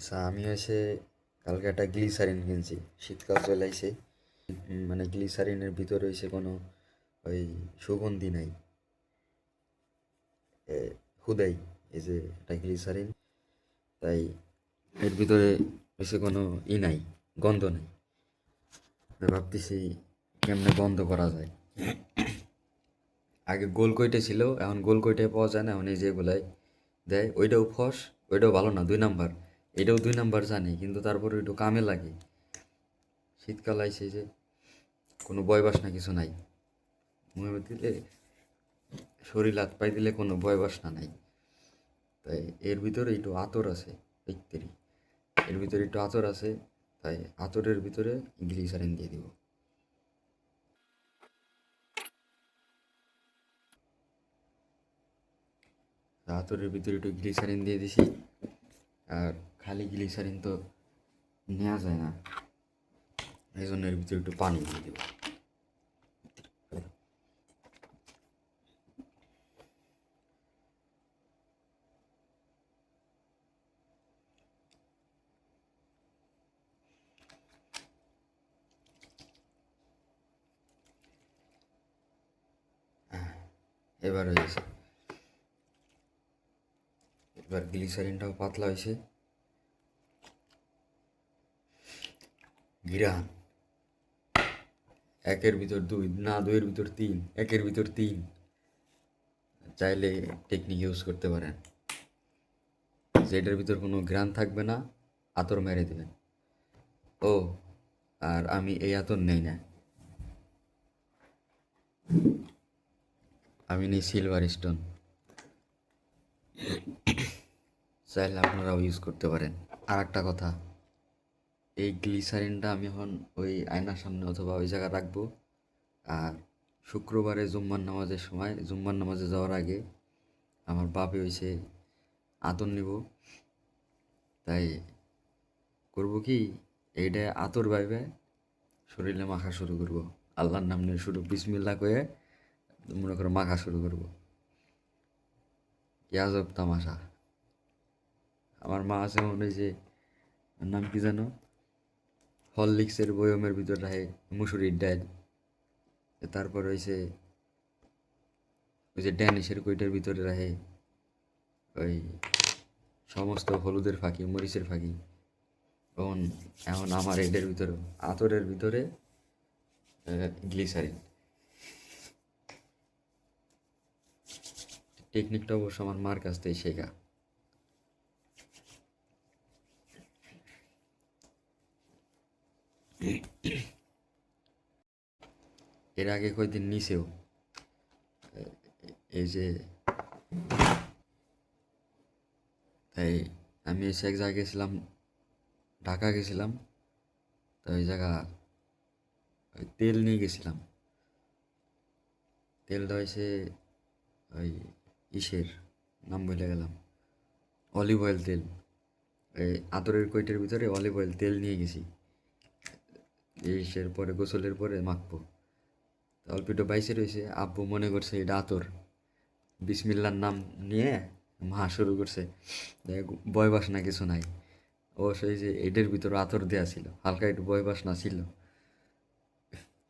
আচ্ছা আমি হচ্ছে কালকে একটা গ্লিসারিন কিনছি। শীতকাল চলে উম, মানে গ্লিসারিনের ভিতরে হয়েছে কোনো ওই সুগন্ধি নাই। হুদাই এই যে এটা গ্লিসারিন তাই এর ভিতরে হয়েছে কোনো ই নাই গন্ধ নাই। ভাবতেছি কেমনে বন্ধ করা যায়। আগে গোল কইটে ছিল এখন গোল কইটে পাওয়া যায় না এখন এই যেগুলাই দেয় ওইটাও ফস ওইটাও ভালো না দুই নাম্বার। এটাও দুই নাম্বার জানি, কিন্তু তারপরে একটু কামে লাগে। শীতকাল আইছে যে, কোনো বয় বাসনা কিছু নাই। মুখে দিলে শরীর হাত পাই দিলে কোনো বয় বাসনা নাই। তাই এর ভিতরে একটু আতর আছে ইত্যাদি এর ভিতরে একটু আতর আছে, তাই আতরের ভিতরে গ্লিসারিন দিয়ে দিব। আতরের ভিতরে একটু গ্লিসারিন দিয়ে দিছি, আর খালি গ্লিসারিন তো নেওয়া যায় না। এই জন্য এর ভিতরে একটু পানি দিয়ে দেবো। এবার হয়েছে। এবার গ্লিসারিনটাও পাতলা হয়েছে। ঘিরান একের ভিতর দুই, না, দুইয়ের ভিতর তিন, একের ভিতর তিন। চাইলে টেকনিক ইউজ করতে পারেন। যেটার ভিতর কোনো গ্রান থাকবে না, আতর মেরে দেবেন। ও, আর আমি এই আতর নেই না। আমি নেই সিলভার স্টোন চাইলে আপনারাও ইউজ করতে পারেন। আর একটা কথা। এই গ্লিসারিনটা আমি এখন ওই আয়নার সামনে অথবা ওই জায়গায় রাখব। আর শুক্রবারে জুম্মার নামাজের সময়, জুম্মার নামাজে যাওয়ার আগে আমার বাপে হয়েছে আতর নিব। তাই করব কি? এইটা আতর বাইবে শরীরে মাখা শুরু করব। আল্লাহর নাম নিয়ে শুরু বিসমিল্লা কয়ে মনে করো মাখা শুরু করব। ইয়াজব তামাশা। আমার মা আছে মনে যে নাম কি জানো হরলিক্সের বয়মের ভিতর রাখে মুসুরির ডাল। তারপর হয়েছে ওই যে ড্যানিশের কইটার ভিতরে রাখে ওই সমস্ত হলুদের ফাঁকি, মরিচের ফাঁকি। এখন এখন আমার এডের ভিতরে, আতরের ভিতরে গ্লিসারিন। টেকনিকটা অবশ্য আমার মার কাছ থেকে শেখা। এর আগে কয়েকদিন নিছেও? এ- এই যে, তাই আমি এসে এক জায়গায় গেছিলাম, ঢাকা গেছিলাম, তো ওই জায়গা, ওই তেল নিয়ে গেছিলাম। তেলটা হয়েছে ওই ইসের, নাম বলে গেলাম, অলিভ অয়েল তেল। এই আতরের কইটের ভিতরে অলিভ অয়েল তেল নিয়ে গেছি। ইসের পরে, গোসলের পরে মাখবো। তো অল্প একটু বাইসে রয়েছে আব্বু মনে করছে এটা আতর। বিসমিল্লার নাম নিয়ে মা শুরু করছে। বয় বাসনা কিছু নাই। ও সেই যে এটার ভিতরে আতর দেওয়া ছিল। হালকা একটু বয় বাসনা ছিল।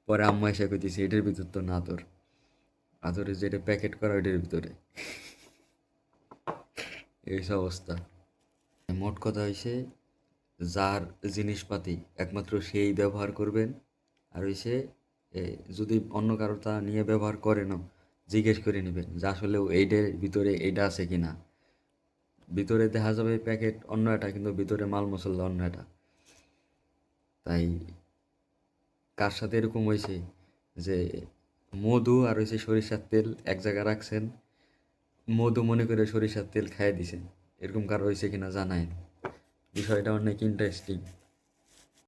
পরে আম্মা এসে কইতেছে এটার ভিতর তো না আতর। আতরের যেটা প্যাকেট করা ওইটার ভিতরে। এই অবস্থা। মোট কথা হয়েছে যার জিনিসপাতি একমাত্র সেই ব্যবহার করবেন। আর ওই সে যদি অন্য কারও তা নিয়ে ব্যবহার করে না জিজ্ঞেস করে নেবেন যে আসলে এইটার ভিতরে এইটা আছে কি না ভিতরে দেখা যাবে প্যাকেট অন্য এটা কিন্তু ভিতরে মাল মশলা অন্য এটা তাই কার সাথে এরকম হয়েছে যে মধু আর হয়েছে সরিষার তেল এক জায়গায় রাখছেন, মধু মনে করে সরিষার তেল খাইয়ে দিছেন, এরকম কারও হয়েছে কিনা জানায় বিষয়টা অনেক ইন্টারেস্টিং